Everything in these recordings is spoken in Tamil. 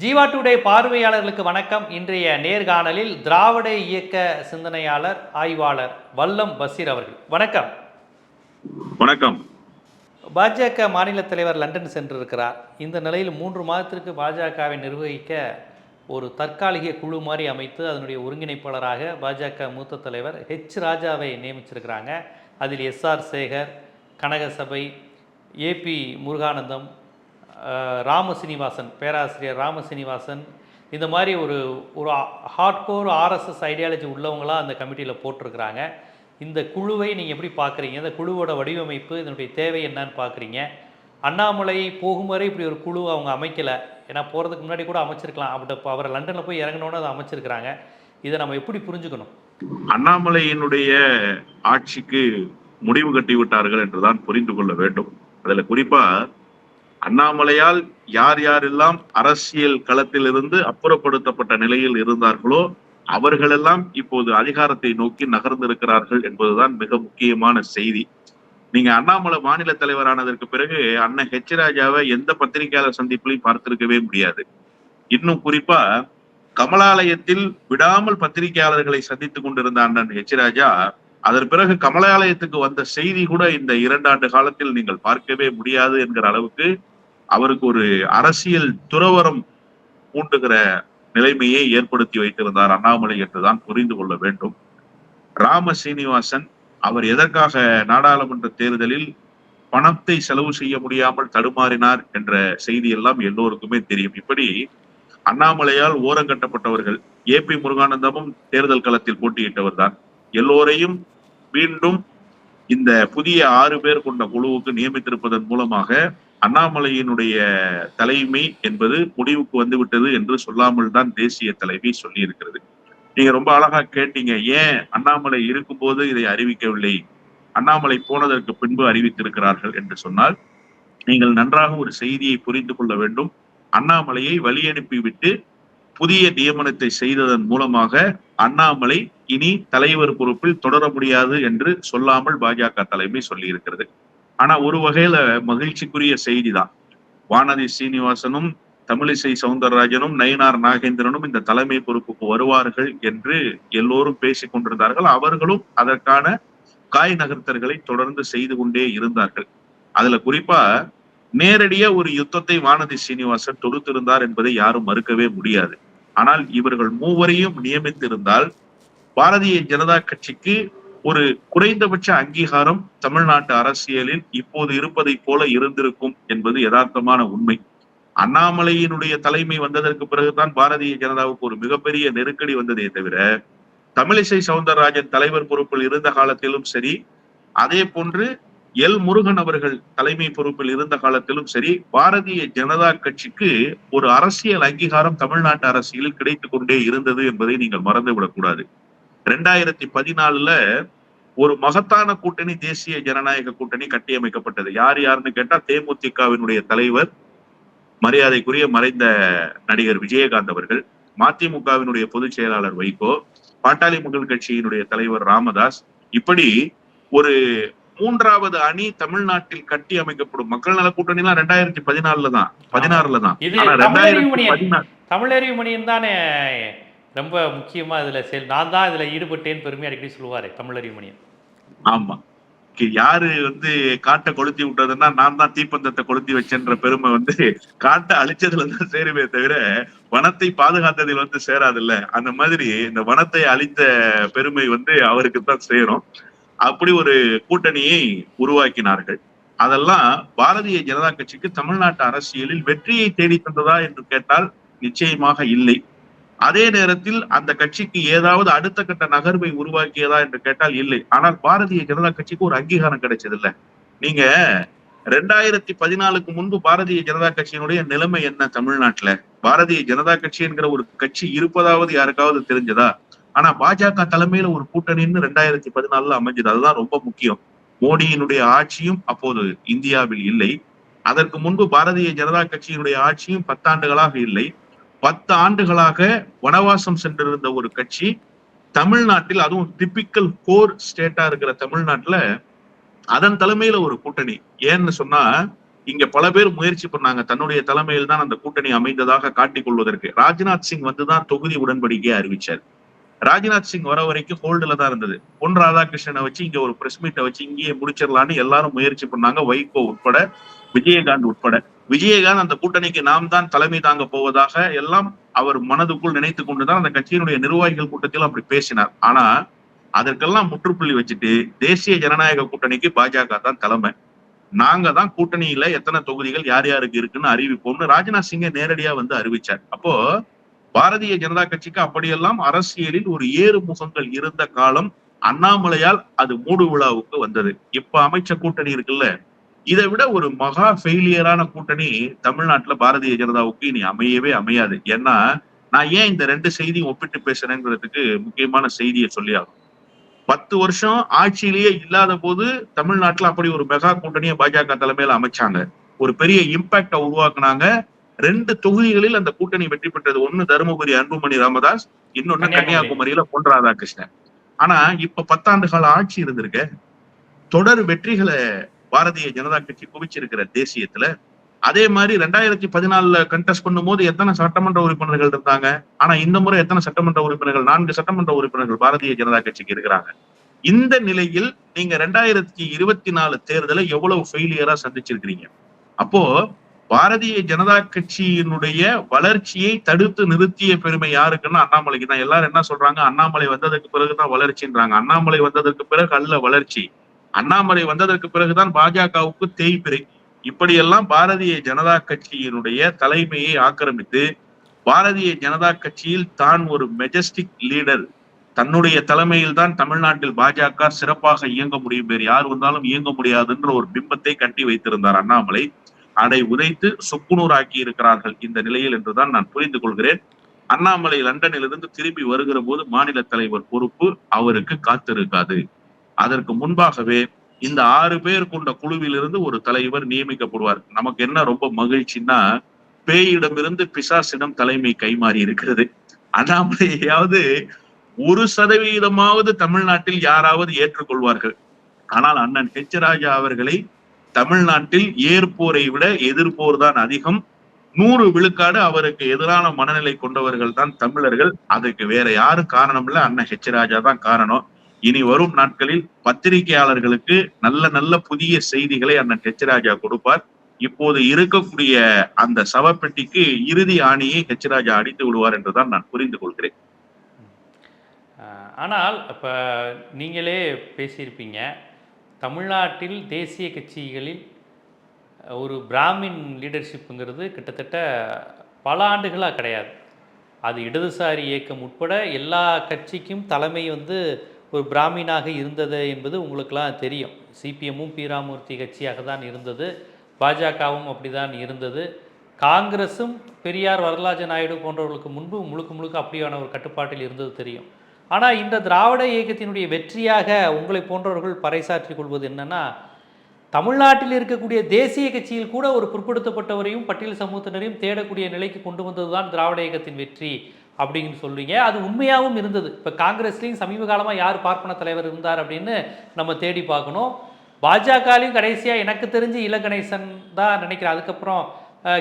ஜீவா டுடே பார்வையாளர்களுக்கு வணக்கம். இன்றைய நேர்காணலில் திராவிட இயக்க சிந்தனையாளர் ஆய்வாளர் வல்லம் பசீர் அவர்கள். வணக்கம். வணக்கம். பாஜக மாநில தலைவர் லண்டன் சென்றிருக்கிறார். இந்த நிலையில் மூன்று மாதத்திற்கு பாஜகவை நிர்வகிக்க ஒரு தற்காலிக குழு மாதிரி அமைத்து அதனுடைய ஒருங்கிணைப்பாளராக பாஜக மூத்த தலைவர் ஹெச் ராஜாவை நியமிச்சிருக்கிறாங்க. அதில் S R Sekar Kanagasabai A P Muruganandam Rama Srinivasan பேராசிரியர் ராமசீனிவாசன் இந்த மாதிரி ஒரு ஒரு ஹார்ட்கோர் ஆர்எஸ்எஸ் ஐடியாலஜி உள்ளவங்களாக அந்த கமிட்டியில் போட்டிருக்கிறாங்க. இந்த குழுவை நீங்கள் எப்படி பார்க்குறீங்க இந்த குழுவோட வடிவமைப்பு இதனுடைய தேவை என்னன்னு பார்க்குறீங்க அண்ணாமலை போகும் வரை இப்படி ஒரு குழு அவங்க அமைக்கலை. ஏன்னா போகிறதுக்கு முன்னாடி கூட அமைச்சிருக்கலாம். அப்படி இப்போ அவர் லண்டனில் போய் இறங்கினோன்னு அதை அமைச்சிருக்கிறாங்க. இதை நம்ம எப்படி புரிஞ்சுக்கணும்? அண்ணாமலையினுடைய ஆட்சிக்கு முடிவு கட்டி விட்டார்கள் என்றுதான் புரிந்து கொள்ள வேண்டும். அதில் குறிப்பாக அண்ணாமலையால் யார் யாரெல்லாம் அரசியல் களத்திலிருந்து அப்புறப்படுத்தப்பட்ட நிலையில் இருந்தார்களோ அவர்களெல்லாம் இப்போது அதிகாரத்தை நோக்கி நகர்ந்திருக்கிறார்கள் என்பதுதான் மிக முக்கியமான செய்தி. நீங்க அண்ணாமலை மாநில தலைவரானதற்கு பிறகு அண்ணன் ஹெச் ராஜாவை எந்த பத்திரிகையாளர் சந்திப்பிலையும் பார்த்திருக்கவே முடியாது. இன்னும் குறிப்பா கமலாலயத்தில் விடாமல் பத்திரிகையாளர்களை சந்தித்துக் கொண்டிருந்த அண்ணன் ஹெச் ராஜா அதன் பிறகு கமலாலயத்துக்கு வந்த செய்தி கூட இந்த இரண்டாண்டு காலத்தில் நீங்கள் பார்க்கவே முடியாது என்கிற அளவுக்கு அவருக்கு ஒரு அரசியல் துறவரம் பூண்டுகிற நிலைமையை ஏற்படுத்தி வைத்திருந்தார் அண்ணாமலை என்றுதான் புரிந்து கொள்ள வேண்டும். ராம சீனிவாசன் அவர் எதற்காக நாடாளுமன்ற தேர்தலில் பணத்தை செலவு செய்ய முடியாமல் தடுமாறினார் என்ற செய்தி எல்லாம் எல்லோருக்குமே தெரியும். இப்படி அண்ணாமலையால் ஓரங்கட்டப்பட்டவர்கள் ஏ பி முருகானந்தமும் தேர்தல் களத்தில் போட்டியிட்டவர் தான் எல்லோரையும் மீண்டும் இந்த புதிய ஆறு பேர் கொண்ட குழுவுக்கு நியமித்திருப்பதன் மூலமாக அண்ணாமலையினுடைய தலைமை என்பது முடிவுக்கு வந்துவிட்டது என்று சொல்லாமல் தான் தேசிய தலைமை சொல்லி இருக்கிறது நீங்க ரொம்ப அழகா கேட்டீங்க ஏன் அண்ணாமலை இருக்கும்போது இதை அறிவிக்கவில்லை? அண்ணாமலை போனதற்கு பின்பு அறிவித்திருக்கிறார்கள் என்று சொன்னால் நீங்கள் நன்றாக ஒரு செய்தியை புரிந்து கொள்ள வேண்டும். அண்ணாமலையை வழி அனுப்பிவிட்டு புதிய நியமனத்தை செய்ததன் மூலமாக அண்ணாமலை இனி தலைவர் பொறுப்பில் தொடர முடியாது என்று சொல்லாமல் பாஜக தலைமை சொல்லி இருக்கிறது ஆனா ஒரு வகையில மகிழ்ச்சிக்குரிய செய்திதான். வானதி சீனிவாசனும் தமிழிசை சவுந்தரராஜனும் நயினார் நாகேந்திரனும் இந்த தலைமை பொறுப்புக்கு வருவார்கள் என்று எல்லோரும் பேசிக் கொண்டிருந்தார்கள். அவர்களும் அதற்கான காய் நகர்த்தல்களை தொடர்ந்து செய்து கொண்டே இருந்தார்கள். அதுல குறிப்பா நேரடியா ஒரு யுத்தத்தை வானதி சீனிவாசன் தொடுத்திருந்தார் என்பதை யாரும் மறுக்கவே முடியாது. ஆனால் இவர்கள் மூவரையும் நியமித்திருந்தால் பாரதிய ஜனதா கட்சிக்கு ஒரு குறைந்தபட்ச அங்கீகாரம் தமிழ்நாட்டு அரசியலில் இப்போது இருப்பதை போல இருந்திருக்கும் என்பது யதார்த்தமான உண்மை. அண்ணாமலையினுடைய தலைமை வந்ததற்கு பிறகுதான் பாரதிய ஜனதாவுக்கு ஒரு மிகப்பெரிய நெருக்கடி வந்ததே தவிர தமிழிசை சவுந்தரராஜன் தலைவர் பொறுப்பில் இருந்த காலத்திலும் சரி அதே போன்று எல் முருகன் அவர்கள் தலைமை பொறுப்பில் இருந்த காலத்திலும் சரி பாரதிய ஜனதா கட்சிக்கு ஒரு அரசியல் அங்கீகாரம் தமிழ்நாட்டு அரசியலில் கிடைத்துக் கொண்டே இருந்தது என்பதை நீங்கள் மறந்து விடக்கூடாது ரெண்டாயிரத்தி பதினாலுல ஒரு மகத்தான கூட்டணி தேசிய ஜனநாயக கூட்டணி கட்டியமைக்கப்பட்டது. யார் யாருன்னு கேட்டா தேமுதிகவினுடைய தலைவர் மரியாதைக்குரிய மறைந்த நடிகர் விஜயகாந்த் அவர்கள் மதிமுகவினுடைய பொதுச் செயலாளர் வைகோ பாட்டாளி மக்கள் கட்சியினுடைய தலைவர் ராமதாஸ். இப்படி ஒரு மூன்றாவது அணி தமிழ்நாட்டில் கட்டி அமைக்கப்படும். மக்கள் நல கூட்டணி எல்லாம் ரெண்டாயிரத்தி பதினாலுல தான். பதினாறுல தான். தமிழறிவு மணியன். தானே. ரொம்ப முக்கியமா இதுல செல் நான் தான் இதுல ஈடுபட்டேன்னு பெருமையா அடிக்கடி சொல்லுவாரு தமிழறிவு மணியன். ஆமா. யாரு வந்து காட்டை கொளுத்தி விட்டதுன்னா நான் தான் தீப்பந்தத்தை கொளுத்தி வச்சேன்ற பெருமை வந்து காட்டை அழிச்சதுல தான் சேருமே தவிர வனத்தை பாதுகாத்ததில் வந்து சேராதுல்ல. அந்த மாதிரி இந்த வனத்தை அழித்த பெருமை வந்து அவருக்கு தான் சேரும். அப்படி ஒரு கூட்டணியை உருவாக்கினார்கள். அதெல்லாம் பாரதிய ஜனதா கட்சிக்கு தமிழ்நாட்டு அரசியலில் வெற்றியை தேடி தந்ததா என்று கேட்டால் நிச்சயமாக இல்லை. அதே நேரத்தில் அந்த கட்சிக்கு ஏதாவது அடுத்த கட்ட நகர்வை உருவாக்கியதா என்று கேட்டால் இல்லை. ஆனால் பாரதிய ஜனதா கட்சிக்கு ஒரு அங்கீகாரம் கிடைச்சது இல்ல நீங்க ரெண்டாயிரத்தி பதினாலுக்கு முன்பு பாரதிய ஜனதா கட்சியினுடைய நிலைமை என்ன தமிழ்நாட்டுல? பாரதிய ஜனதா கட்சி என்கிற ஒரு கட்சி இருப்பதாவது யாருக்காவது தெரிஞ்சதா? ஆனா பாஜக தலைமையில ஒரு கூட்டணின்னு ரெண்டாயிரத்தி பதினாலுல அமைஞ்சது. அதுதான் ரொம்ப முக்கியம். மோடியினுடைய ஆட்சியும் அப்போது இந்தியாவில் இல்லை. அதற்கு முன்பு பாரதிய ஜனதா கட்சியினுடைய ஆட்சியும் பத்தாண்டுகளாக இல்லை. பத்து ஆண்டுகளாக வனவாசம் சென்றிருந்த ஒரு கட்சி தமிழ்நாட்டில் அதுவும் டிபிக்கல் கோர் ஸ்டேட்டா இருக்கிற தமிழ்நாட்டுல அதன் தலைமையில ஒரு கூட்டணி. ஏன்னு சொன்னா இங்க பல பேர் முயற்சி பண்ணாங்க. தன்னுடைய தலைமையில் தான் அந்த கூட்டணி அமைந்ததாக காட்டிக் கொள்வதற்கு. ராஜ்நாத் சிங் வந்துதான் தொகுதி உடன்படிக்கையை அறிவிச்சார். ராஜ்நாத் சிங் வர வரைக்கும் ஹோல்டுல தான் இருந்தது. பொன் ராதாகிருஷ்ணனை வச்சு இங்க ஒரு பிரஸ் மீட்டை வச்சு இங்கேயே முடிச்சிடலான்னு எல்லாரும் முயற்சி பண்ணாங்க. வைகோ உட்பட விஜயகாந்த் உட்பட. விஜயகாந்த் அந்த கூட்டணிக்கு நாம் தான் தலைமை தாங்க போவதாக எல்லாம் அவர் மனதுக்குள் நினைத்து கொண்டுதான் அந்த கட்சியினுடைய நிர்வாகிகள் கூட்டத்தில் அப்படி பேசினார். ஆனா அதற்கெல்லாம் முற்றுப்புள்ளி வச்சுட்டு தேசிய ஜனநாயக கூட்டணிக்கு பாஜக தான் தலைமை. நாங்க தான் கூட்டணியில எத்தனை தொகுதிகள் யார் யாருக்கு இருக்குன்னு அறிவிப்போம்னு ராஜ்நாத் சிங்கை நேரடியா வந்து அறிவிச்சார். அப்போ பாரதிய ஜனதா கட்சிக்கு அப்படியெல்லாம் அரசியலில் ஒரு ஏறு முகங்கள் இருந்த காலம் அண்ணாமலையால் அது மூடு விழாவுக்கு வந்தது. இப்ப அமைச்ச கூட்டணி இருக்குல்ல இதை விட ஒரு மகா ஃபெயிலியரான கூட்டணி தமிழ்நாட்டுல பாரதிய ஜனதாவுக்கு இனி அமையவே அமையாது. ஏன்னா நான் ஏன் இந்த ரெண்டு செய்தியும் ஒப்பிட்டு பேசுறேங்கிறதுக்கு முக்கியமான செய்தியை சொல்லியாகும் பத்து வருஷம் ஆட்சியிலேயே இல்லாத போது தமிழ்நாட்டுல அப்படி ஒரு மெகா கூட்டணியை பாஜக தலைமையில அமைச்சாங்க. ஒரு பெரிய இம்பாக்ட உருவாக்குனாங்க. ரெண்டு தொகுதிகளில் அந்த கூட்டணி வெற்றி பெற்றது. ஒண்ணு தருமபுரி அன்புமணி ராமதாஸ் இன்னொன்னு கன்னியாகுமரி. கன்னியாகுமரியில பொன் ராதாகிருஷ்ணன். ஆனா இப்ப பத்தாண்டு கால ஆட்சி இருந்திருக்க. தொடர் வெற்றிகளை பாரதிய ஜனதா கட்சி குவிச்சிருக்கிற தேசியத்துல அதே மாதிரி ரெண்டாயிரத்தி பதினாலுல கண்டெஸ்ட் பண்ணும்போது எத்தனை சட்டமன்ற உறுப்பினர்கள் இருந்தாங்க? ஆனா இந்த முறை எத்தனை சட்டமன்ற உறுப்பினர்கள் நான்கு சட்டமன்ற உறுப்பினர்கள் பாரதிய ஜனதா கட்சிக்கு இருக்கிறாங்க. இந்த நிலையில் நீங்க ரெண்டாயிரத்தி இருபத்தி நாலு தேர்தலை எவ்வளவு ஃபெயிலியரா சந்திச்சிருக்கிறீங்க? அப்போ பாரதிய ஜனதா கட்சியினுடைய வளர்ச்சியை தடுத்து நிறுத்திய பெருமை யாருக்குன்னா அண்ணாமலைக்கு தான். எல்லாரும் என்ன சொல்றாங்க? அண்ணாமலை வந்ததற்கு பிறகுதான் வளர்ச்சின்றாங்க. அண்ணாமலை வந்ததற்கு பிறகு அல்ல வளர்ச்சி. அண்ணாமலை வந்ததற்கு பிறகுதான் பாஜகவுக்கு தேய்பிரை. இப்படியெல்லாம் பாரதிய ஜனதா கட்சியினுடைய தலைமையை ஆக்கிரமித்து பாரதிய ஜனதா கட்சியில் தான் ஒரு மெஜஸ்டிக் லீடர் தன்னுடைய தலைமையில் தான் தமிழ்நாட்டில் பாஜக சிறப்பாக இயங்க முடியும். பேர் யார் வந்தாலும் இயங்க முடியாதுன்ற ஒரு பிம்பத்தை கட்டி வைத்திருந்தார் அண்ணாமலை. அதை உதைத்து சுக்குநூறாக்கி இருக்கிறார்கள் இந்த நிலையில் என்றுதான் நான் புரிந்து கொள்கிறேன். அண்ணாமலை லண்டனிலிருந்து திரும்பி வருகிற போது மாநில தலைவர் பொறுப்பு அவருக்கு காத்திருக்காது. அதற்கு முன்பாகவே இந்த ஆறு பேர் கொண்ட குழுவிலிருந்து ஒரு தலைவர் நியமிக்கப்படுவார். நமக்கு என்ன ரொம்ப மகிழ்ச்சின்னா பேயிடமிருந்து பிசாசிடம் தலைமை கைமாறி இருக்கிறது. அண்ணாமலையாவது ஒரு சதவீதமாவது தமிழ்நாட்டில் யாராவது ஏற்றுக்கொள்வார்கள். ஆனால் அண்ணன் ஹெச் ராஜா அவர்களை தமிழ்நாட்டில் ஏற்போரை விட எதிர்ப்போர் தான் அதிகம். நூறு விழுக்காடு அவருக்கு எதிரான மனநிலை கொண்டவர்கள் தான் தமிழர்கள். அதுக்கு வேற யாரும் காரணம் இல்ல? அண்ணன் ஹெச் ராஜா தான் காரணம். இனி வரும் நாட்களில் பத்திரிகையாளர்களுக்கு நல்ல நல்ல புதிய செய்திகளை அண்ணன் ஹெச் ராஜா கொடுப்பார். இப்போது இருக்கக்கூடிய அந்த சவப்பெட்டிக்கு இறுதி ஆணியை ஹெச் ராஜா அடித்து விடுவார் என்றுதான் நான் புரிந்து கொள்கிறேன். ஆனால் இப்போ நீங்களே பேசியிருப்பீங்க. தமிழ்நாட்டில் தேசிய கட்சிகளில் ஒரு பிராமின் லீடர்ஷிப்புங்கிறது கிட்டத்தட்ட பல ஆண்டுகளாக கிடையாது. அது இடதுசாரி இயக்கம் உட்பட எல்லா கட்சிக்கும் தலைமை வந்து ஒரு பிராமினாக இருந்தது என்பது உங்களுக்கெல்லாம் தெரியும். சிபிஎம்மும் பீராமூர்த்தி கட்சியாக தான் இருந்தது. பாஜகவும் அப்படிதான் இருந்தது. காங்கிரஸும் பெரியார் வரலாஜ நாயுடு போன்றவர்களுக்கு முன்பு முழுக்க முழுக்க அப்படியான ஒரு கட்டுப்பாட்டில் இருந்தது தெரியும். ஆனால் இந்த திராவிட இயக்கத்தினுடைய வெற்றியாக உங்களை போன்றவர்கள் பறைசாற்றிக் கொள்வது என்னன்னா தமிழ்நாட்டில் இருக்கக்கூடிய தேசிய கட்சியில் கூட ஒரு பிற்படுத்தப்பட்டவரையும் பட்டியல் சமூகத்தினரையும் தேடக்கூடிய நிலைக்கு கொண்டு வந்ததுதான் திராவிட இயக்கத்தின் வெற்றி அப்படின்னு சொல்றீங்க. அது உண்மையாகவும் இருந்தது. இப்போ காங்கிரஸ்லேயும் சமீப காலமாக யார் பார்ப்பன தலைவர் இருந்தார் அப்படின்னு நம்ம தேடி பார்க்கணும். பாஜகலையும் கடைசியாக எனக்கு தெரிஞ்சு இளகணேசன் தான் நினைக்கிறேன். அதுக்கப்புறம்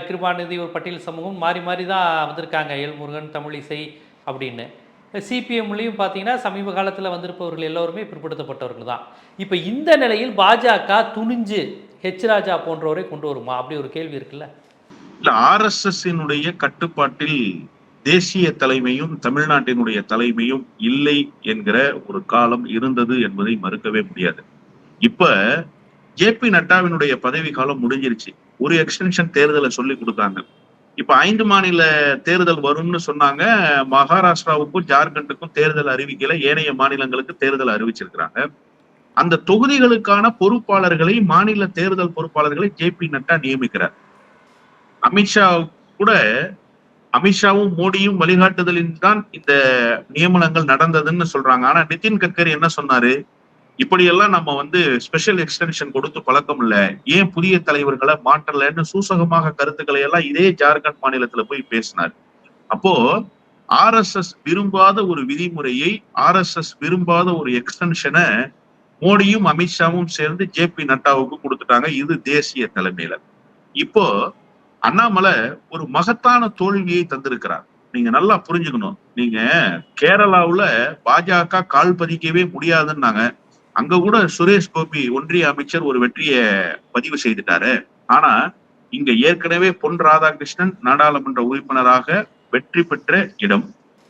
கிருபாநிதி ஒரு பட்டியல் சமூகம் மாறி மாறி தான் வந்திருக்காங்க. எல்முருகன் தமிழிசை அப்படின்னு. சிபிஎம்லேயும் பார்த்தீங்கன்னா சமீப காலத்தில் வந்திருப்பவர்கள் எல்லோருமே பிற்படுத்தப்பட்டவர்கள் தான். இப்போ இந்த நிலையில் பாஜக துணிஞ்சு ஹெச் ராஜா போன்றவரை கொண்டு வருமா? அப்படி ஒரு கேள்வி இருக்குல்ல. இல்ல ஆர் கட்டுப்பாட்டில் தேசிய தலைமையும் தமிழ்நாட்டினுடைய தலைமையும் இல்லை என்கிற ஒரு காலம் இருந்தது என்பதை மறுக்கவே முடியாது. இப்ப ஜே பி நட்டாவினுடைய பதவி காலம் முடிஞ்சிருச்சு. ஒரு எக்ஸ்டென்ஷன் தேர்தலை சொல்லி கொடுத்தாங்க. இப்ப ஐந்து மாநில தேர்தல் வரும்னு சொன்னாங்க. மகாராஷ்டிராவுக்கும் ஜார்க்கண்டுக்கும் தேர்தல் அறிவிக்கல. ஏனைய மாநிலங்களுக்கு தேர்தல் அறிவிச்சிருக்கிறாங்க. அந்த தொகுதிகளுக்கான பொறுப்பாளர்களை மாநில தேர்தல் பொறுப்பாளர்களை ஜே பி நட்டா நியமிக்கிறார். அமித்ஷா கூட அமித்ஷாவும் மோடியும் வழிகாட்டுதலின் தான் இந்த நியமனங்கள் நடந்ததுன்னு சொல்றாங்க. ஆனா நிதின் கட்கரி என்ன சொன்னாரு? இப்படியெல்லாம் நம்ம வந்து ஸ்பெஷல் எக்ஸ்டென்ஷன் கொடுத்து பழக்கம் இல்ல. ஏன் புதிய தலைவர்களை மாற்றலன்னு சூசகமாக கருத்துக்களை எல்லாம் இதே ஜார்க்கண்ட் மாநிலத்துல போய் பேசினார். அப்போ ஆர் எஸ் எஸ் விரும்பாத ஒரு விதிமுறையை ஆர் எஸ் எஸ் விரும்பாத ஒரு எக்ஸ்டென்ஷனை மோடியும் அமித்ஷாவும் சேர்ந்து ஜே பி நட்டாவுக்கு கொடுத்துட்டாங்க. இது தேசிய தலைமையில. இப்போ அண்ணாமலை ஒரு மகத்தான தோல்வியை தந்திருக்கிறார். நீங்க நல்லா புரிஞ்சுக்கணும். நீங்க கேரளாவுல பாஜக கால் பதிக்கவே முடியாதுன்னாங்க. அங்க கூட சுரேஷ் கோபி ஒன்றிய அமைச்சர் ஒரு வெற்றியை பதிவு செய்துட்டாரு. ஆனா இங்க ஏற்கனவே பொன் ராதாகிருஷ்ணன் நாடாளுமன்ற உறுப்பினராக வெற்றி பெற்ற இடம்.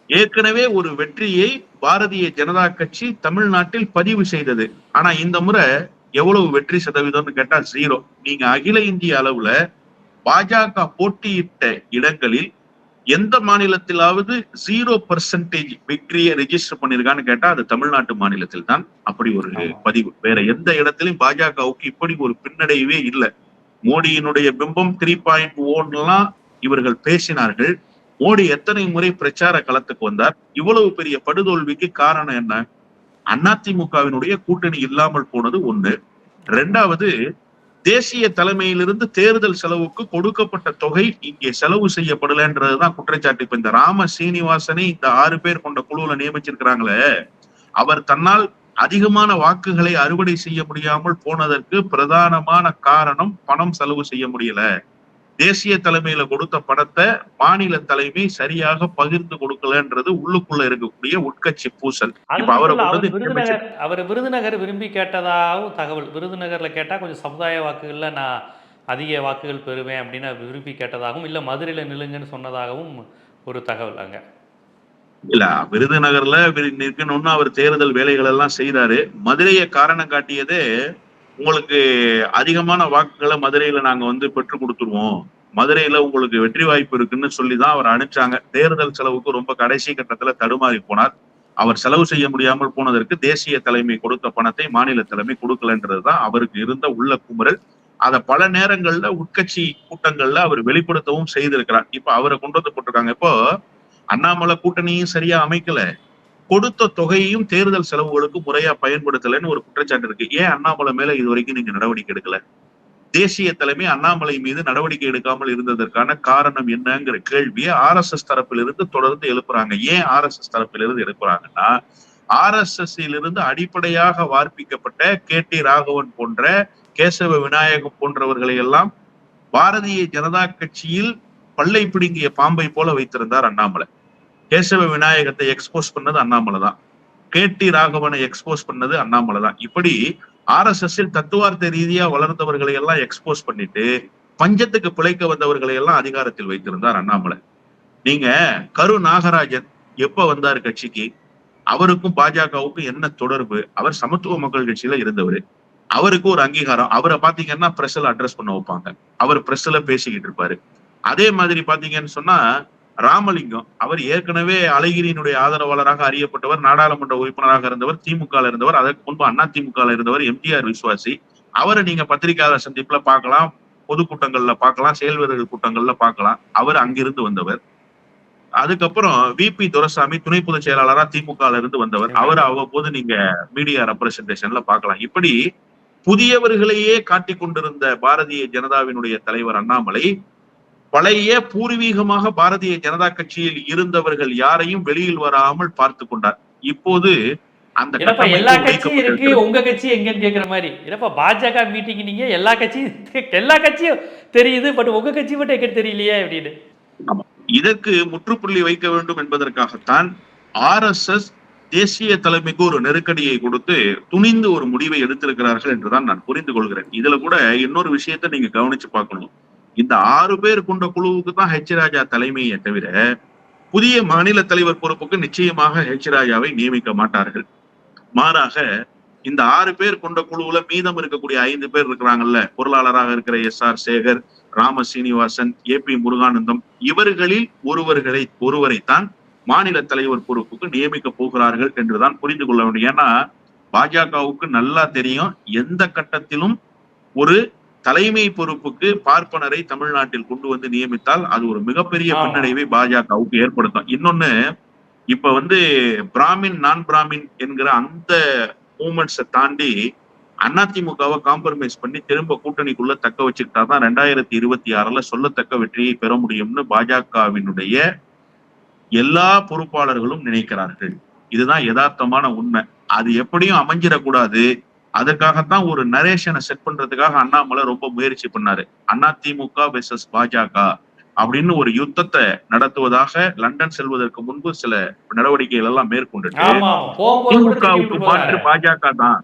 ஏற்கனவே ஒரு வெற்றியை பாரதிய ஜனதா கட்சி தமிழ்நாட்டில் பதிவு செய்தது. ஆனா இந்த முறை எவ்வளவு வெற்றி சதவீதம்னு கேட்டா ஜீரோ நீங்க அகில இந்திய அளவுல பாஜக போட்டியிட்ட இடங்களில் எந்த மாநிலத்திலாவது ஜீரோ பர்சன்டேஜ் வெற்றியை ரெஜிஸ்டர் பண்ணிருக்கான்னு கேட்டா அது தமிழ்நாட்டு மாநிலத்தில் தான் அப்படி ஒரு. பதிவு. வேற எந்த இடத்திலும் பாஜகவுக்கு இப்படி ஒரு பின்னடைவே இல்லை. மோடியினுடைய பிம்பம் த்ரீ பாயிண்ட் ஓன்லாம் இவர்கள் பேசினார்கள். மோடி எத்தனை முறை பிரச்சார களத்துக்கு வந்தார்? இவ்வளவு பெரிய படுதோல்விக்கு காரணம் என்ன? அதிமுகவினுடைய கூட்டணி இல்லாமல் போனது ஒண்ணு. ரெண்டாவது தேசிய தலைமையிலிருந்து தேர்தல் செலவுக்கு கொடுக்கப்பட்ட தொகை இங்கே செலவு செய்யப்படலன்றதுதான் குற்றச்சாட்டு. இப்ப இந்த ராம சீனிவாசனை இந்த ஆறு பேர் கொண்ட குழுவுல நியமிச்சிருக்கிறாங்களே அவர் தன்னால் அதிகமான வாக்குகளை அறுவடை செய்ய முடியாமல் போனதற்கு பிரதானமான காரணம் பணம் செலவு செய்ய முடியல. தேசிய தலைமையில கொடுத்த பணத்தை மாநில தலைமை சரியாக பகிர்ந்து கொடுக்கலன்றது உள்ளுக்குள்ள இருக்கக்கூடிய உட்கட்சி பூசல். அவரை விருதுநகர் விரும்பி கேட்டதாகவும் தகவல். விருதுநகர்ல கேட்டா கொஞ்சம் சமுதாய வாக்குகள்ல நான் அதிக வாக்குகள் பெறுவேன் அப்படின்னு விரும்பி கேட்டதாகவும் இல்ல மதுரையில நில்லுங்கன்னு சொன்னதாகவும் ஒரு தகவல் அங்க. இல்ல விருதுநகர்ல விரு- நிற்கணும்னு அவர் தேர்தல் வேலைகள் எல்லாம் செய்தாரு மதுரையை காரணம் காட்டியதே உங்களுக்கு அதிகமான வாக்குகளை மதுரையில நாங்க வந்து பெற்று கொடுத்துருவோம். மதுரையில உங்களுக்கு வெற்றி வாய்ப்பு இருக்குன்னு சொல்லிதான் அவர் அனுப்பிச்சாங்க. தேர்தல் செலவுக்கு ரொம்ப கடைசி கட்டத்துல தடுமாறி போனார். அவர் செலவு செய்ய முடியாமல் போனதற்கு தேசிய தலைமை கொடுத்த பணத்தை மாநில தலைமை கொடுக்கலன்றதுதான் அவருக்கு இருந்த உள்ள குமுறல். அதை பல நேரங்கள்ல உட்கட்சி கூட்டங்கள்ல அவர் வெளிப்படுத்தவும் செய்திருக்கிறார். இப்ப அவரை கொண்டு வந்து போட்டிருக்காங்க. இப்போ அண்ணாமலை கூட்டணியும் சரியா அமைக்கல. கொடுத்த தொகையையும் தேர்தல் செலவுகளுக்கு முறையா பயன்படுத்தலைன்னு ஒரு குற்றச்சாட்டு இருக்கு. ஏன் அண்ணாமலை மேல இது வரைக்கும் நீங்க நடவடிக்கை எடுக்கல? தேசிய தலைமை அண்ணாமலை மீது நடவடிக்கை எடுக்காமல் இருந்ததற்கான காரணம் என்னங்கிற கேள்வியை ஆர் எஸ் எஸ் தரப்பிலிருந்து தொடர்ந்து எழுப்புறாங்க. ஏன் ஆர் எஸ் எஸ் தரப்பிலிருந்து எழுப்புறாங்கன்னா ஆர் எஸ் எஸ் இருந்து அடிப்படையாக வார்ப்பிக்கப்பட்ட கே டி ராகவன் போன்ற கேசவ விநாயகம் போன்றவர்களை எல்லாம் பாரதிய ஜனதா கட்சியில் பல்லை பிடுங்கிய பாம்பை போல வைத்திருந்தார் அண்ணாமலை. கேசவ விநாயகத்தை எக்ஸ்போஸ் பண்ணது அண்ணாமலை தான். கே டி ராகவனை எக்ஸ்போஸ் பண்ணது அண்ணாமலை தான். இப்படி ஆர் எஸ் எஸ் தத்துவார்த்த ரீதியா வளர்ந்தவர்களை எல்லாம் எக்ஸ்போஸ் பண்ணிட்டு பஞ்சத்துக்கு பிழைக்க வந்தவர்களை எல்லாம் அதிகாரத்தில் வைத்திருந்தார் அண்ணாமலை. நீங்க கரு நாகராஜன் எப்ப வந்தார் கட்சிக்கு? அவருக்கும் பாஜகவுக்கும் என்ன தொடர்பு? அவர் சமத்துவ மக்கள் கட்சியில இருந்தவர். அவருக்கு ஒரு அங்கீகாரம். அவரை பாத்தீங்கன்னா பிரஸ்ல அட்ரஸ் பண்ண வைப்பாங்க. அவர் பிரஸ்ல பேசிக்கிட்டு இருப்பாரு. அதே மாதிரி பாத்தீங்கன்னு சொன்னா ராமலிங்கம் அவர் ஏற்கனவே அழகிரியினுடைய ஆதரவாளராக அறியப்பட்டவர் நாடாளுமன்ற உறுப்பினராக இருந்தவர் திமுக இருந்தவர் அதற்கு முன்பு அண்ணா திமுக இருந்தவர் எம்ஜிஆர் விசுவாசி அவரை நீங்க பத்திரிகையாளர் சந்திப்புல பார்க்கலாம் பொதுக்கூட்டங்கள்ல பார்க்கலாம் செயல் வீரர்கள் கூட்டங்கள்ல பார்க்கலாம். அவர் அங்கிருந்து வந்தவர். அதுக்கப்புறம் விபி துரைசாமி துணை பொதுச் செயலாளரா திமுக இருந்து வந்தவர். அவர் அவ்வப்போது நீங்க மீடியா ரெப்ரசன்டேஷன்ல பார்க்கலாம். இப்படி புதியவர்களையே காட்டிக் கொண்டிருந்த பாரதிய ஜனதாவினுடைய தலைவர் அண்ணாமலை பழைய பூர்வீகமாக பாரதிய ஜனதா கட்சியில் இருந்தவர்கள் யாரையும் வெளியில் வராமல் பார்த்து கொண்டார். இப்போது அந்த எல்லா கட்சியும் இருக்கு. உங்க கட்சி எங்கன்னு கேக்குற மாதிரி. என்னப்பா பாஜக மீட்டிங் நீங்க எல்லா கட்சியும் எல்லா கட்சியும் தெரியுது பட் உங்க கட்சி மட்டும் எங்க தெரியலையே அப்படின்னு. இதற்கு முற்றுப்புள்ளி வைக்க வேண்டும் என்பதற்காகத்தான் ஆர் எஸ் எஸ் தேசிய தலைமைக்கு ஒரு நெருக்கடியை கொடுத்து துணிந்து ஒரு முடிவை எடுத்திருக்கிறார்கள் என்றுதான் நான் புரிந்து கொள்கிறேன். இதுல கூட இன்னொரு விஷயத்தை நீங்க கவனிச்சு பார்க்கணும். இந்த ஆறு பேர் கொண்ட குழுவுக்கு தான் ஹெச் ராஜா தலைமையை தவிர புதிய மாநில தலைவர் பொறுப்புக்கு நிச்சயமாக ஹெச் ராஜாவை நியமிக்க மாட்டார்கள். மாறாக இந்த ஆறு பேர் கொண்ட குழுவுல மீதம் இருக்கக்கூடிய ஐந்து பேர் இருக்கிறாங்கல்ல பொருளாளராக இருக்கிற S R Sekar Rama Srinivasan A P Muruganandam இவர்களில் ஒருவர்களை ஒருவரைத்தான் மாநில தலைவர் பொறுப்புக்கு நியமிக்க போகிறார்கள் என்றுதான் புரிந்து கொள்ள வேண்டும். ஏன்னா பாஜகவுக்கு நல்லா தெரியும் எந்த கட்டத்திலும் ஒரு தலைமை பொறுப்புக்கு பார்ப்பனரை தமிழ்நாட்டில் கொண்டு வந்து நியமித்தால் அது ஒரு மிகப்பெரிய. பின்னடைவை பாஜகவுக்கு ஏற்படுத்தும். இன்னொன்னு இப்ப வந்து பிராமின் நான் பிராமின் என்கிற அந்த மூமெண்ட்ஸை தாண்டி அதிமுகவை காம்ப்ரமைஸ் பண்ணி திரும்ப கூட்டணிக்குள்ள தக்க வச்சுக்கிட்டாதான் ரெண்டாயிரத்தி இருபத்தி ஆறுல சொல்லத்தக்க வெற்றியை பெற முடியும்னு பாஜகவினுடைய எல்லா பொறுப்பாளர்களும் நினைக்கிறார்கள். இதுதான் யதார்த்தமான உண்மை. அது எப்படியும் அமைஞ்சிடக்கூடாது. அதற்காகத்தான் ஒரு நரேஷனை செட் பண்றதுக்காக அண்ணாமலை ரொம்ப முயற்சி பண்ணாரு. அண்ணா திமுக வெர்சஸ் பாஜக அப்படின்னு ஒரு யுத்தத்தை நடத்துவதாக லண்டன் செல்வதற்கு முன்பு சில நடவடிக்கைகள் எல்லாம் கூட திமுகவுக்கு மாற்று. பாஜக தான்.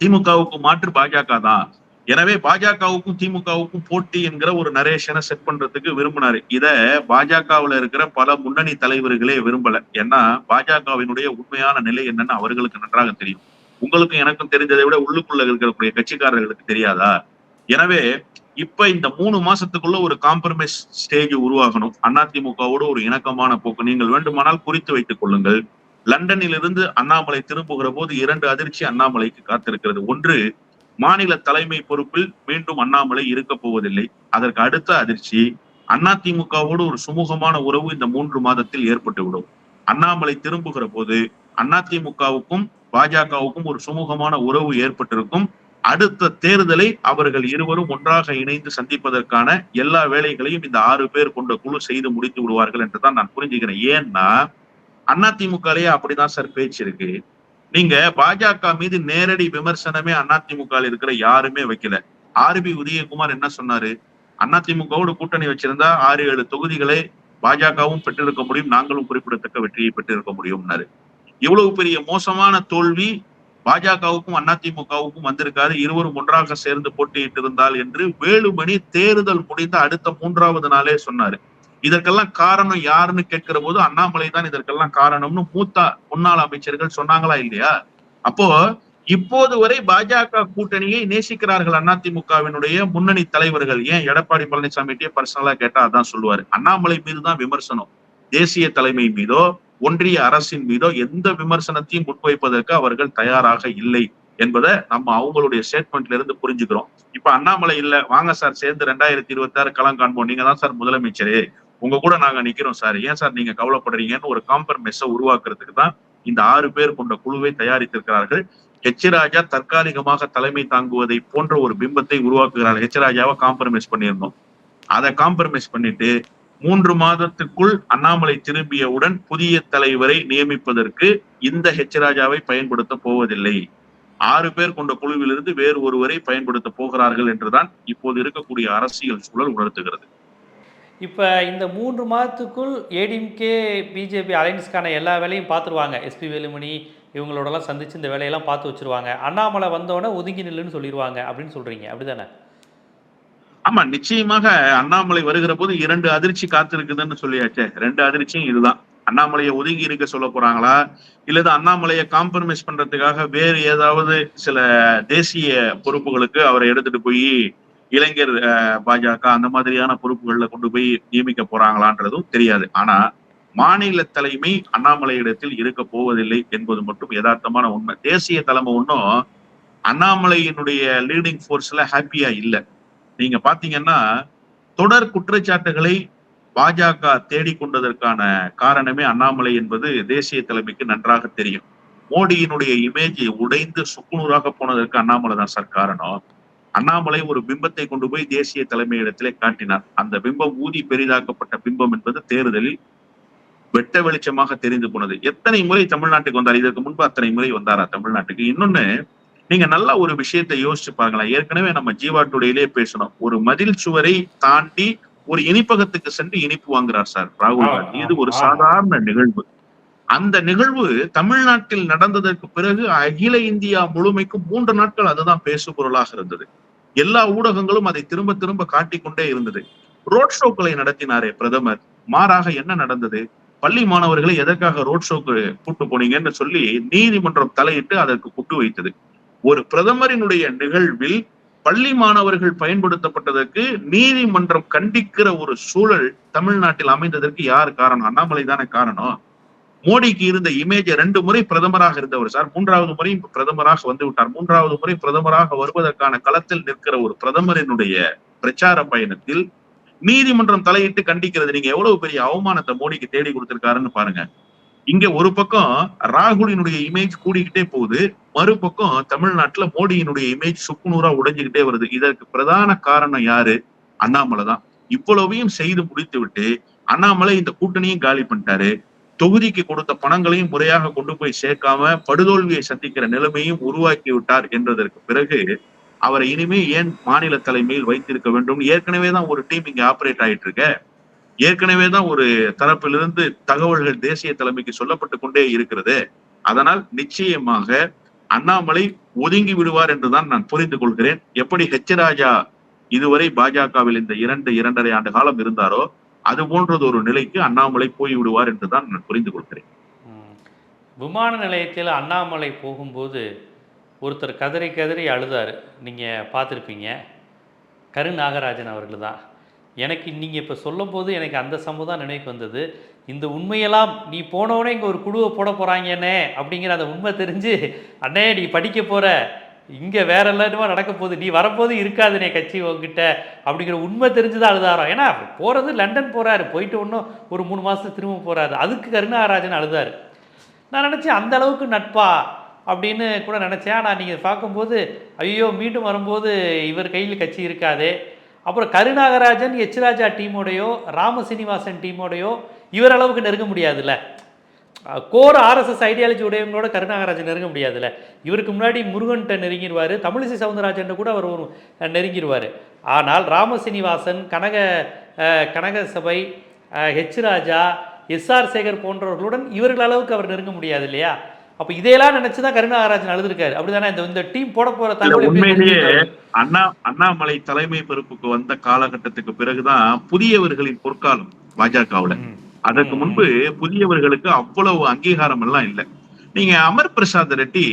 திமுகவுக்கு மாற்று பாஜக தான். எனவே பாஜகவுக்கும் திமுகவுக்கும் போட்டி என்கிற ஒரு நரேஷனை செட் பண்றதுக்கு விரும்பினாரு. இத பாஜகவுல இருக்கிற பல முன்னணி தலைவர்களே விரும்பல. ஏன்னா பாஜகவினுடைய உண்மையான நிலை என்னன்னு அவர்களுக்கு நன்றாக தெரியும். உங்களுக்கும் எனக்கும் தெரிஞ்சதை விட உள்ளுக்குள்ள இருக்கக்கூடிய கட்சிக்காரர்களுக்கு தெரியாதா? எனவே இப்ப இந்த மூணு மாசத்துக்குள்ள ஒரு காம்ப்ரமைஸ் ஸ்டேஜ் உருவாகணும். அதிமுகவோட ஒரு இணக்கமான போக்கு. நீங்கள் வேண்டுமானால் குறித்து வைத்துக் கொள்ளுங்கள். லண்டனில் இருந்து அண்ணாமலை திரும்புகிற போது இரண்டு அதிர்ச்சி அண்ணாமலைக்கு காத்திருக்கிறது. ஒன்று மாநில தலைமை பொறுப்பில் மீண்டும் அண்ணாமலை இருக்க போவதில்லை. அதற்கு அடுத்த அதிர்ச்சி அதிமுகவோடு ஒரு சுமூகமான உறவு இந்த மூன்று மாதத்தில் ஏற்பட்டுவிடும். அண்ணாமலை திரும்புகிற போது அதிமுகவுக்கும் பாஜகவுக்கும் ஒரு சுமூகமான உறவு ஏற்பட்டிருக்கும். அடுத்த தேர்தலை அவர்கள் இருவரும் ஒன்றாக இணைந்து சந்திப்பதற்கான எல்லா வேலைகளையும் இந்த ஆறு பேர் கொண்ட குழு செய்து முடித்து விடுவார்கள் என்றுதான் நான் புரிஞ்சுக்கிறேன். ஏன்னா அதிமுகலயே அப்படிதான் சார் பேச்சு இருக்கு. நீங்க பாஜக மீது நேரடி விமர்சனமே அதிமுக இருக்கிற யாருமே வைக்கல. ஆர்பி உதயகுமார் என்ன சொன்னாரு? அதிமுகவோட கூட்டணி வச்சிருந்தா ஆறு ஏழு தொகுதிகளை பாஜகவும் பெற்றிருக்க முடியும் நாங்களும் குறிப்பிடத்தக்க வெற்றியை பெற்றிருக்க முடியும்னாரு. இவ்வளவு பெரிய மோசமான தோல்வி பாஜகவுக்கும் அதிமுகவுக்கும் வந்திருக்காரு இருவரும் ஒன்றாக சேர்ந்து போட்டியிட்டு இருந்தால் என்று வேலுமணி தேர்தல் முடிந்த அடுத்த மூன்றாவது நாளே சொன்னாரு. இதற்கெல்லாம் காரணம் யாருன்னு கேட்கிற போது அண்ணாமலை தான் இதற்கெல்லாம் காரணம்னு மூத்த முன்னாள் அமைச்சர்கள் சொன்னாங்களா இல்லையா? அப்போ இப்போது வரை பாஜக கூட்டணியை நேசிக்கிறார்கள் அதிமுகவினுடைய முன்னணி தலைவர்கள். ஏன் எடப்பாடி பழனிசாமிகிட்டே பர்சனலா கேட்டா அதான் சொல்லுவாரு. அண்ணாமலை மீது தான் விமர்சனம். தேசிய தலைமை மீதோ ஒன்றிய அரசின் மீதோ எந்த விமர்சனத்தையும் முன்வைப்பதற்கு அவர்கள் தயாராக இல்லை என்பதை நம்ம அவங்களுடைய ஸ்டேட்மெண்ட்ல இருந்து புரிஞ்சுக்கிறோம். இப்ப அண்ணாமலை இல்ல வாங்க சார் சேர்ந்து ரெண்டாயிரத்தி இருபத்தி ஆறு களம் காண்போம். நீங்க தான் சார் முதலமைச்சரே. உங்க கூட நாங்க நிக்கிறோம் சார் ஏன் சார் நீங்க கவலைப்படுறீங்கன்னு ஒரு காம்பரமைஸ உருவாக்குறதுக்கு தான் இந்த ஆறு பேர் கொண்ட குழுவை தயாரித்திருக்கிறார்கள். ஹெச் ராஜா தற்காலிகமாக தலைமை தாங்குவதை போன்ற ஒரு பிம்பத்தை உருவாக்குகிறார். ஹெச் ராஜாவை காம்ப்ரமைஸ் பண்ணியிருந்தோம். அதை காம்ப்ரமைஸ் பண்ணிட்டு மூன்று மாதத்துக்குள் அண்ணாமலை திரும்பியவுடன் புதிய தலைவரை நியமிப்பதற்கு இந்த ஹெச் ராஜாவை பயன்படுத்த போவதில்லை. ஆறு பேர் கொண்ட குழுவிலிருந்து வேறு ஒருவரை பயன்படுத்த போகிறார்கள் என்றுதான் இப்போது இருக்கக்கூடிய அரசியல் சூழல் உணர்த்துகிறது. இப்போ இந்த மூன்று மாதத்துக்குள் ஏடிஎம்கே பிஜேபி அலைன்ஸ்க்கான எல்லா வேலையும் பார்த்துருவாங்க. எஸ்பி வேலுமணி இவங்களோடலாம் சந்திச்சு இந்த வேலையெல்லாம் பார்த்து வச்சிருவாங்க. அண்ணாமலை வந்தோடனே ஒதுங்கி நில்லுன்னு சொல்லிடுவாங்க அப்படின்னு சொல்றீங்க. அப்படிதானே? ஆமா நிச்சயமாக அண்ணாமலை வருகிற போது இரண்டு அதிர்ச்சி காத்திருக்குதுன்னு சொல்லியாச்சே. ரெண்டு அதிர்ச்சியும் இதுதான். அண்ணாமலையை ஒதுங்கி இருக்க சொல்ல போறாங்களா? இல்லது அண்ணாமலையை காம்ப்ரமைஸ் பண்றதுக்காக வேறு ஏதாவது சில தேசிய பொறுப்புகளுக்கு அவரை எடுத்துட்டு போய் இளைஞர் அஹ், பாஜக அந்த மாதிரியான பொறுப்புகள்ல கொண்டு போய் நியமிக்க போறாங்களான்றதும் தெரியாது. ஆனா மாநில தலைமை அண்ணாமலை இடத்தில் இருக்க போவதில்லை என்பது மட்டும் யதார்த்தமான உண்மை. தேசிய தலைமை ஒன்றும் அண்ணாமலையினுடைய லீடிங் ஃபோர்ஸ்ல ஹாப்பியா இல்ல. நீங்க பாத்தீங்கன்னா தொடர் குற்றச்சாட்டுகளை பாஜக தேடிக்கொண்டதற்கான காரணமே அண்ணாமலை என்பது தேசிய தலைமைக்கு நன்றாக தெரியும். மோடியினுடைய இமேஜ் உடைந்து சுக்குநூறாக போனதற்கு அண்ணாமலை தான் சார் காரணம். அண்ணாமலை ஒரு பிம்பத்தை கொண்டு போய் தேசிய தலைமையிடத்திலே காட்டினார். அந்த பிம்பம் ஊதி பெரிதாக்கப்பட்ட பிம்பம் என்பது தேர்தலில் வெட்ட வெளிச்சமாக தெரிந்து போனது. எத்தனை முறை தமிழ்நாட்டுக்கு வந்தார்? இதற்கு முன்பு அத்தனை முறை வந்தாரா தமிழ்நாட்டுக்கு? இன்னொன்னு நீங்க நல்லா ஒரு விஷயத்தை யோசிச்சு பாருங்களேன் ஏற்கனவே நம்ம ஜீவா டுடேலே பேசணும் ஒரு மதில் சுவரை தாண்டி ஒரு இனிப்பகத்துக்கு சென்று இனிப்பு வாங்குறார் சார் ராகுல் காந்தி. இது ஒரு. சாதாரண நிகழ்வு. அந்த நிகழ்வு தமிழ்நாட்டில் நடந்ததற்கு பிறகு அகில இந்தியா முழுமைக்கும் மூன்று நாட்கள் அதுதான் பேசு பொருளாக இருந்தது. எல்லா ஊடகங்களும் அதை திரும்ப திரும்ப காட்டிக்கொண்டே இருந்தது. ரோட் ஷோக்களை நடத்தினாரே பிரதமர். மாறாக என்ன நடந்தது? பள்ளி மாணவர்களை எதற்காக ரோட் ஷோக்கு கூட்டு போனீங்கன்னு சொல்லி நீதிமன்றம் தலையிட்டு அதற்கு குட்டு வைத்தது. ஒரு பிரதமரினுடைய நிகழ்வில் பள்ளி மாணவர்கள் பயன்படுத்தப்பட்டதற்கு நீதிமன்றம் கண்டிக்கிற ஒரு சூழல் தமிழ்நாட்டில் அமைந்ததற்கு யார் காரணம்? அண்ணாமலை தானே காரணம். மோடிக்கு இருந்த இமேஜ் ரெண்டு முறை பிரதமராக இருந்தவர் சார். மூன்றாவது முறை பிரதமராக வந்து விட்டார். மூன்றாவது முறை பிரதமராக வருவதற்கான களத்தில் நிற்கிற ஒரு பிரதமரினுடைய பிரச்சார பயணத்தில் நீதிமன்றம் தலையிட்டு கண்டிக்கிறது. நீங்க எவ்வளவு பெரிய அவமானத்தை மோடிக்கு தேடி கொடுத்திருக்காருன்னு பாருங்க. இங்க ஒரு பக்கம் ராகுலினுடைய இமேஜ் கூடிக்கிட்டே போகுது மறுபக்கம் தமிழ்நாட்டுல மோடியினுடைய இமேஜ் சுக்குநூறா உடைஞ்சுக்கிட்டே வருது. இதற்கு பிரதான காரணம் யாரு? அண்ணாமலை தான். இவ்வளவையும் செய்து முடித்து விட்டு அண்ணாமலை இந்த கூட்டணியும் காலி பண்ணிட்டாரு. தொகுதிக்கு கொடுத்த பணங்களையும் முறையாக கொண்டு போய் சேர்க்காம படுதோல்வியை சந்திக்கிற நிலைமையும் உருவாக்கி விட்டார் என்றதற்கு பிறகு அவரை இனிமே ஏன் மாநில தலைமையில் வைத்திருக்க வேண்டும்? ஏற்கனவே தான் ஒரு டீம் இங்க ஆபரேட் ஆயிட்டு இருக்க ஏற்கனவே தான் ஒரு தரப்பிலிருந்து தகவல்கள் தேசிய தலைமைக்கு சொல்லப்பட்டு கொண்டே இருக்கிறது. அதனால் நிச்சயமாக அண்ணாமலை ஒதுங்கி விடுவார் என்றுதான் நான் புரிந்து கொள்கிறேன். எப்படி ஹெச் ராஜா இதுவரை பாஜகவில் இந்த இரண்டு இரண்டரை ஆண்டு காலம் இருந்தாரோ அது போன்றது ஒரு நிலைக்கு அண்ணாமலை போய் விடுவார் என்றுதான் நான் புரிந்து கொள்கிறேன். விமான நிலையத்தில் அண்ணாமலை போகும்போது ஒருத்தர் கதறி கதறி அழுதார். நீங்கள் பார்த்துருப்பீங்க. கரு நாகராஜன் அவர்கள் தான் எனக்கு நீங்கள் இப்போ சொல்லும் போது எனக்கு அந்த சம்பவம் தான் நினைவுக்கு வந்தது. இந்த உண்மையெல்லாம் நீ போனவனே இங்கே ஒரு குழுவை போட போகிறாங்கண்ணே அப்படிங்கிற அந்த உண்மை தெரிஞ்சு அண்ணே நீ படிக்க போகிற இங்கே வேற எல்லாருமா நடக்க போகுது. நீ வரப்போது இருக்காதுனே கட்சி உங்ககிட்ட அப்படிங்கிற உண்மை தெரிஞ்சு தான் அழுதாரோம். ஏன்னா போகிறது லண்டன் போகிறாரு போயிட்டு ஒன்றும் ஒரு மூணு மாதத்துக்கு திரும்ப போகிறாரு அதுக்கு கருணாராஜன் அழுதார். நான் நினச்சேன் அந்த அளவுக்கு நட்பா அப்படின்னு கூட நினச்சேன். ஆனால் நீங்கள் பார்க்கும்போது ஐயோ மீண்டும் வரும்போது இவர் கையில் கட்சி இருக்காதே. அப்புறம் கருநாகராஜன் எச்ராஜா டீமோடையோ ராமசீனிவாசன் டீமோடையோ இவரளவுக்கு நெருங்க முடியாதுல்ல. கோர் ஆர்எஸ்எஸ் ஐடியாலஜி உடையவங்களோட கருநாகராஜன் நெருங்க முடியாதுல்ல. இவருக்கு முன்னாடி முருகன்ட்ட நெருங்கிடுவார் தமிழிசை சவுந்தரராஜன் கூட அவர் ஒரு நெருங்கிடுவார் ஆனால் Rama Srinivasan Kanaga Kanagasabai H Raja S R Sekar போன்றவர்களுடன் இவர்கள் அளவுக்கு அவர் நெருங்க முடியாது இல்லையா அப்போ இதையெல்லாம் நினைச்சு தான் கருணாகராஜன் அழுதுருக்காரு அப்படிதானே? இந்த இந்த டீம் போட போற எப்படி உண்மையிலேயே? அண்ணா அண்ணாமலை தலைமை பொறுப்புக்கு வந்த காலகட்டத்துக்கு பிறகுதான் புதியவர்களின் பொற்காலம் பாஜகவுல. அதற்கு முன்பு புதியவர்களுக்கு அவ்வளவு அங்கீகாரம் எல்லாம் இல்ல. நீங்க அமர் பிரசாத் ரெட்டி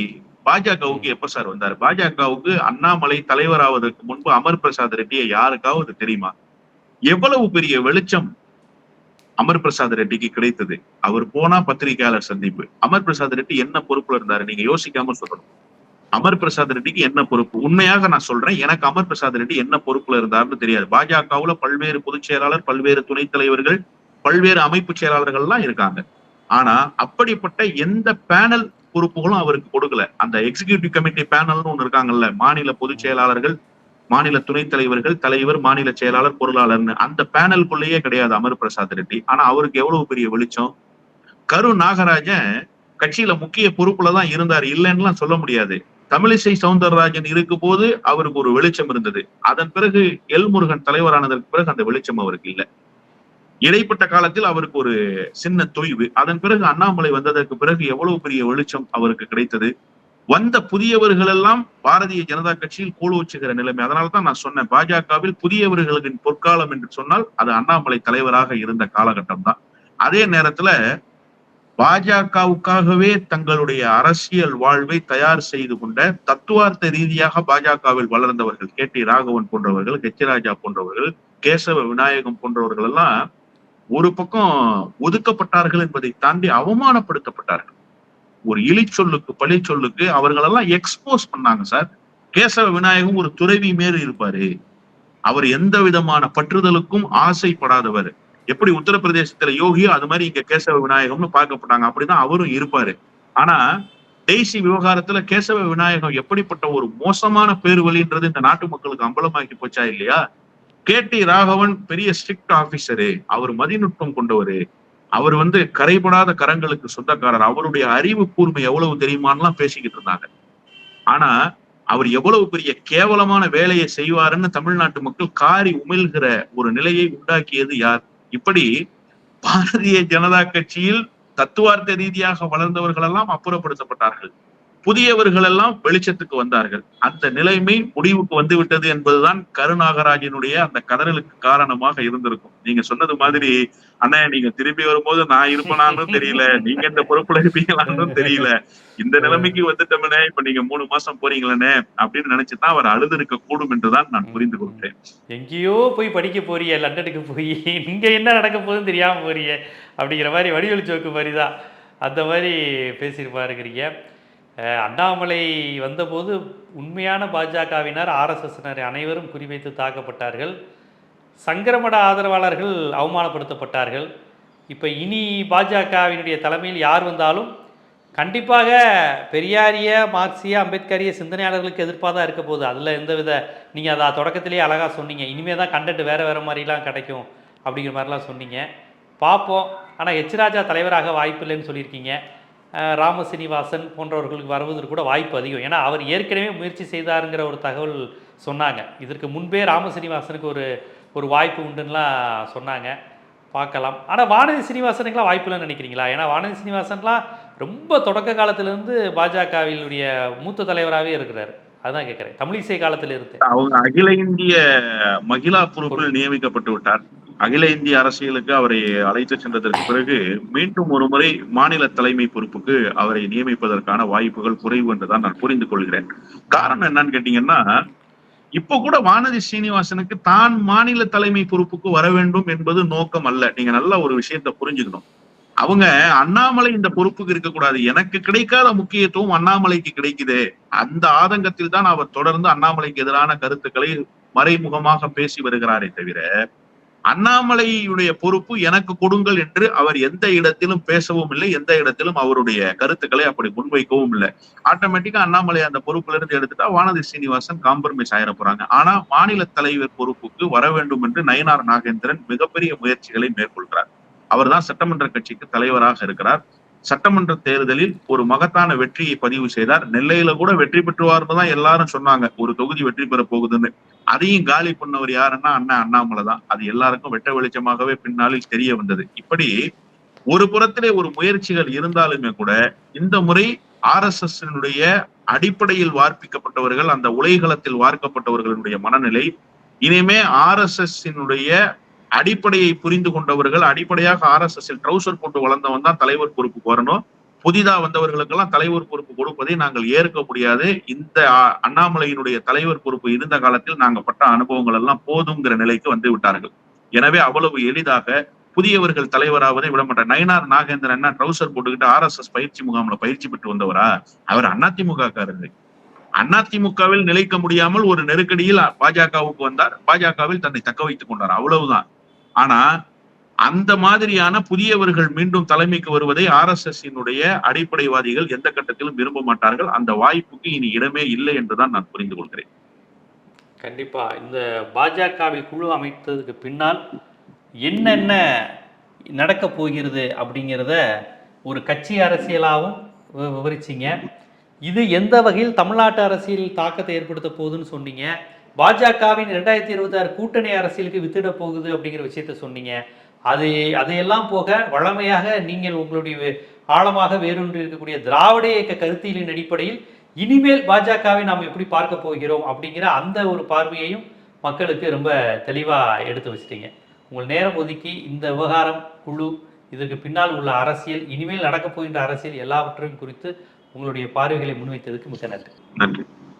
பாஜகவுக்கு எப்ப சார் வந்தாரு? பாஜகவுக்கு அண்ணாமலை தலைவராவதற்கு முன்பு அமர் பிரசாத் ரெட்டியை யாருக்காவது தெரியுமா? எவ்வளவு பெரிய வெளிச்சம் அமர் பிரசாத் ரெட்டிக்கு கிடைத்தது. அவர் போனா பத்திரிகையாளர் சந்திப்பு. அமர் பிரசாத் ரெட்டி என்ன பொறுப்புல இருந்தாரு? நீங்க யோசிக்காம சொல்லணும். அமர் பிரசாத் ரெட்டிக்கு என்ன பொறுப்பு? உண்மையாக நான் சொல்றேன் எனக்கு அமர் பிரசாத் ரெட்டி என்ன பொறுப்புல இருந்தாருன்னு தெரியாது. பாஜகவுல பல்வேறு பொதுச் செயலாளர் பல்வேறு துணைத் தலைவர்கள் பல்வேறு அமைப்பு செயலாளர்கள்லாம் இருக்காங்க. ஆனா அப்படிப்பட்ட எந்த பேனல் பொறுப்புகளும் அவருக்கு கொடுக்கல. அந்த எக்ஸிகியூட்டிவ் கமிட்டி பேனல்னு ஒன்று இருக்காங்கல்ல மாநில பொதுச் செயலாளர்கள் மாநில துணைத் தலைவர்கள் தலைவர் மாநில செயலாளர் பொருளாளர்னு அந்த பேனலுக்குள்ளேயே கிடையாது அமர் பிரசாத் ரெட்டி. ஆனா அவருக்கு எவ்வளவு பெரிய வெளிச்சம்? கரு நாகராஜன் கட்சியில முக்கிய பொறுப்புல தான் இருந்தார். இல்லைன்னுலாம் சொல்ல முடியாது. தமிழிசை சவுந்தரராஜன் இருக்கும் போது அவருக்கு ஒரு வெளிச்சம் இருந்தது. அதன் பிறகு எல் முருகன் தலைவரானதற்கு பிறகு அந்த வெளிச்சம் அவருக்கு இல்லை. இடைப்பட்ட காலத்தில் அவருக்கு ஒரு சின்ன தொய்வு. அதன் பிறகு அண்ணாமலை வந்ததற்கு பிறகு எவ்வளவு பெரிய வெளிச்சம் அவருக்கு கிடைத்தது? வந்த புதியவர்கள் எல்லாம் பாரதிய ஜனதா கட்சியில் கூழ் வச்சுகிற நிலைமை. அதனால்தான் நான் சொன்னேன் பாஜகவில் புதியவர்களின் பொற்காலம் என்று சொன்னால் அது அண்ணாமலை தலைவராக இருந்த காலகட்டம் தான் அதே நேரத்துல பாஜகவுக்காகவே தங்களுடைய அரசியல் வாழ்வை தயார் செய்து கொண்ட தத்துவார்த்த ரீதியாக பாஜகவில் வளர்ந்தவர்கள் கே டி ராகவன் போன்றவர்கள் ஹெச் ராஜா போன்றவர்கள் கேசவ விநாயகம் போன்றவர்கள் எல்லாம் ஒரு பக்கம் ஒதுக்கப்பட்டார்கள் என்பதை தாண்டி அவமானப்படுத்தப்பட்டார்கள். ஒரு இழி சொல்லுக்கு பழி சொல்லுக்கு அவர்களெல்லாம் எக்ஸ்போஸ் பண்ணாங்க சார். கேசவ விநாயகம் ஒரு துறவி மேல் இருப்பாரு. அவர் எந்த விதமான பற்றுதலுக்கும் ஆசைப்படாதவர். எப்படி உத்தரப்பிரதேசத்துல யோகியோ அது மாதிரி இங்க கேசவ விநாயகம்னு பார்க்கப்பட்டாங்க. அப்படிதான் அவரும் இருப்பாரு. ஆனா தேசி விவகாரத்துல கேசவ விநாயகம் எப்படிப்பட்ட ஒரு மோசமான பேர் வழின்றது இந்த நாட்டு மக்களுக்கு அம்பலமாக்கி போச்சா இல்லையா? கே டி ராகவன் பெரிய ஸ்ட்ரிக்ட் ஆபீசரு அவர் மதிநுட்பம் கொண்டவரு. அவர் வந்து கரைபடாத கரங்களுக்கு சொந்தக்காரர். அவருடைய அறிவு கூர்மை எவ்வளவு தெரியுமான்லாம் பேசிக்கிட்டு இருந்தாங்க. ஆனா அவர் எவ்வளவு பெரிய கேவலமான வேலையை செய்வாருன்னு தமிழ்நாட்டு மக்கள் காரி உமிழ்கிற ஒரு நிலையை உண்டாக்கியது யார்? இப்படி பாரதிய ஜனதா கட்சியில் தத்துவார்த்த ரீதியாக வளர்ந்தவர்கள் எல்லாம் அப்புறப்படுத்தப்பட்டார்கள். புதியவர்கள் எல்லாம் வெளிச்சத்துக்கு வந்தார்கள். அந்த நிலைமை முடிவுக்கு வந்து விட்டது என்பதுதான் கருநாகராஜனுடைய அந்த கதறலுக்கு காரணமாக இருந்திருக்கும். நீங்க சொன்னது மாதிரி அண்ணா நீங்க திரும்பி வரும்போது நான் இருப்பனான்னு தெரியல நீங்க இந்த பொறுப்புல இருப்பீங்களான்னு தெரியல. இந்த நிலைமைக்கு வந்துட்டோம்னே இப்ப நீங்க மூணு மாசம் போறீங்களே அப்படின்னு நினைச்சுதான் அவர் அழுது கூடும் என்றுதான் நான் புரிந்து கொள்கிறேன். எங்கேயோ போய் படிக்க போறிய லண்டனுக்கு போய். இங்க என்ன நடக்க போகுதுன்னு தெரியாம போறிய அப்படிங்கிற மாதிரி வடிவெளி சோக்கு மாதிரி தான் அந்த மாதிரி பேசியிருப்பாருக்கிறீங்க அண்ணாமலை வந்தபோது உண்மையான பாஜகவினர் ஆர்எஸ்எஸ்னர் அனைவரும் குறிவைத்து தாக்கப்பட்டார்கள். சங்கரமட ஆதரவாளர்கள் அவமானப்படுத்தப்பட்டார்கள். இப்போ இனி பாஜகவினுடைய தலைமையில் யார் வந்தாலும் கண்டிப்பாக பெரியாரிய மார்க்சிய அம்பேத்கரிய சிந்தனையாளர்களுக்கு எதிர்ப்பாக தான் இருக்க போகுது. அதில் எந்தவித நீங்கள் அதை தொடக்கத்திலேயே அழகாக சொன்னீங்க. இனிமே தான் கண்டென்ட் வேறு வேறு மாதிரிலாம் கிடைக்கும் அப்படிங்கிற மாதிரிலாம் சொன்னீங்க. பார்ப்போம் ஆனால் எச் ராஜா தலைவராக வாய்ப்பில்லைன்னு சொல்லியிருக்கீங்க. அஹ் ராம சீனிவாசன் போன்றவர்களுக்கு வருவதற்கு கூட வாய்ப்பு அதிகம். ஏன்னா அவர் ஏற்கனவே முயற்சி செய்தாருங்கிற ஒரு தகவல் சொன்னாங்க. இதற்கு முன்பே ராம சீனிவாசனுக்கு ஒரு ஒரு வாய்ப்பு உண்டுன்னுலாம் சொன்னாங்க. பார்க்கலாம். ஆனால் வானதி சீனிவாசனுக்குலாம் வாய்ப்பு இல்லைன்னு நினைக்கிறீங்களா? ஏன்னா வானதி சீனிவாசன்லாம் ரொம்ப தொடக்க காலத்திலிருந்து பாஜகவினுடைய மூத்த தலைவராகவே இருக்கிறார். அதுதான் கேட்குறேன் தமிழிசை காலத்தில் இருந்து அவங்க அகில இந்திய மகிழா பொறுப்பில் நியமிக்கப்பட்டு விட்டார். அகில இந்திய அரசியலுக்கு அவரை அழைத்து சென்றதற்கு பிறகு மீண்டும் ஒரு முறை மாநில தலைமை பொறுப்புக்கு அவரை நியமிப்பதற்கான வாய்ப்புகள் குறைவு என்றுதான் நான் புரிந்து கொள்கிறேன். காரணம் என்னன்னு கேட்டீங்கன்னா இப்ப கூட வானதி சீனிவாசனுக்கு தான் மாநில தலைமை பொறுப்புக்கு வர வேண்டும் என்பது நோக்கம் அல்ல. நீங்க நல்ல ஒரு விஷயத்தை புரிஞ்சுக்கணும். அவங்க அண்ணாமலை இந்த பொறுப்புக்கு இருக்கக்கூடாது. எனக்கு கிடைக்காத முக்கியத்துவம் அண்ணாமலைக்கு கிடைக்குதே. அந்த ஆதங்கத்தில் தான் அவர் தொடர்ந்து அண்ணாமலைக்கு எதிரான கருத்துக்களை மறைமுகமாக பேசி வருகிறாரே தவிர அண்ணாமலையுடைய பொறுப்பு எனக்கு கொடுங்கள் என்று அவர் எந்த இடத்திலும் பேசவும் இல்லை எந்த இடத்திலும் அவருடைய கருத்துக்களை அப்படி முன்வைக்கவும் இல்லை. ஆட்டோமேட்டிக்கா அண்ணாமலை அந்த பொறுப்புல இருந்து எடுத்துட்டா வானதி சீனிவாசன் காம்ப்ரமைஸ் ஆயிட போறாங்க. ஆனா மாநில தலைவர் பொறுப்புக்கு வர வேண்டும் என்று நயனார் நாகேந்திரன் மிகப்பெரிய முயற்சிகளை மேற்கொள்கிறார். அவர்தான் சட்டமன்ற கட்சிக்கு தலைவராக இருக்கிறார். சட்டமன்ற தேர்தலில் ஒரு மகத்தான வெற்றியை பதிவு செய்தார். நெல்லையில கூட வெற்றி பெற்றுவார்னு தான் எல்லாரும் சொன்னாங்க. ஒரு தொகுதி வெற்றி பெற போகுதுன்னு. அதையும் காலி பண்ணவர் யாருன்னா அண்ணா அண்ணாமலை தான். அது எல்லாருக்கும் வெட்ட வெளிச்சமாகவே பின்னாளில் தெரிய வந்தது. இப்படி ஒரு புறத்திலே ஒரு முயற்சிகள் இருந்தாலுமே கூட இந்த முறை ஆர் எஸ் எஸ் அடிப்படையில் வார்ப்பிக்கப்பட்டவர்கள் அந்த உலைகளத்தில் வார்க்கப்பட்டவர்களுடைய மனநிலை இனிமே ஆர் எஸ் எஸ் அடிப்படையை புரிந்து கொண்டவர்கள் அடிப்படையாக ஆர் எஸ் எஸ் ட்ரௌசர் போட்டு வளர்ந்தவன் தான் தலைவர் பொறுப்பு வரணும். புதிதா வந்தவர்களுக்கெல்லாம் தலைவர் பொறுப்பு கொடுப்பதை நாங்கள் ஏற்க முடியாது. இந்த அ- அண்ணாமலையினுடைய தலைவர் பொறுப்பு இருந்த காலத்தில் நாங்க பட்ட அனுபவங்கள் எல்லாம் போதுங்கிற நிலைக்கு வந்து விட்டார்கள். எனவே அவ்வளவு எளிதாக புதியவர்கள் தலைவராவதை விடமாட்டார் நயனார் நாகேந்திரன் என்ன ட்ரௌசர் போட்டுக்கிட்டு ஆர் எஸ் எஸ் பயிற்சி முகாம்ல பயிற்சி பெற்று வந்தவரா? அவர் அதிமுக காரரு. அதிமுகவில் நிலைக்க முடியாமல் ஒரு நெருக்கடியில் பாஜகவுக்கு வந்தார். பாஜகவில் தன்னை தக்க வைத்துக் கொண்டார். அவ்வளவுதான். ஆனா அந்த மாதிரியான புதியவர்கள் மீண்டும் தலைமைக்கு வருவதை ஆர் எஸ் எஸ் அடிப்படைவாதிகள் எந்த கட்டத்திலும் விரும்ப மாட்டார்கள். அந்த வாய்ப்புக்கு இனி இடமே இல்லை என்றுதான் நான் புரிந்து கொள்கிறேன். கண்டிப்பா. இந்த பாஜகவில் குழு அமைத்ததுக்கு பின்னால் என்னென்ன நடக்க போகிறது அப்படிங்கிறத ஒரு கட்சி அரசியலாகவும் விவரிச்சிங்க விவரிச்சீங்க. இது எந்த வகையில் தமிழ்நாட்டு அரசியல் தாக்கத்தை ஏற்படுத்த போகுதுன்னு சொன்னீங்க. பாஜகவின் ரெண்டாயிரத்தி இருபத்தாறு கூட்டணி அரசியலுக்கு வித்திட போகுது அப்படிங்கிற விஷயத்த சொன்னீங்க. அது அதையெல்லாம் போக வழமையாக நீங்கள் உங்களுடைய ஆழமாக வேரூன்றி இருக்கக்கூடிய திராவிட இயக்க கருத்தியலின் அடிப்படையில் இனிமேல் பாஜகவை நாம் எப்படி பார்க்க போகிறோம் அப்படிங்கிற அந்த ஒரு பார்வையையும் மக்களுக்கு ரொம்ப தெளிவாக எடுத்து வச்சிட்டீங்க. உங்கள் நேரம் ஒதுக்கி இந்த விவகாரம் குழு இதற்கு பின்னால் உள்ள அரசியல் இனிமேல் நடக்கப் போகின்ற அரசியல் எல்லாவற்றையும் குறித்து உங்களுடைய பார்வைகளை முன்வைத்ததுக்கு மிக நன்றி. நன்றி.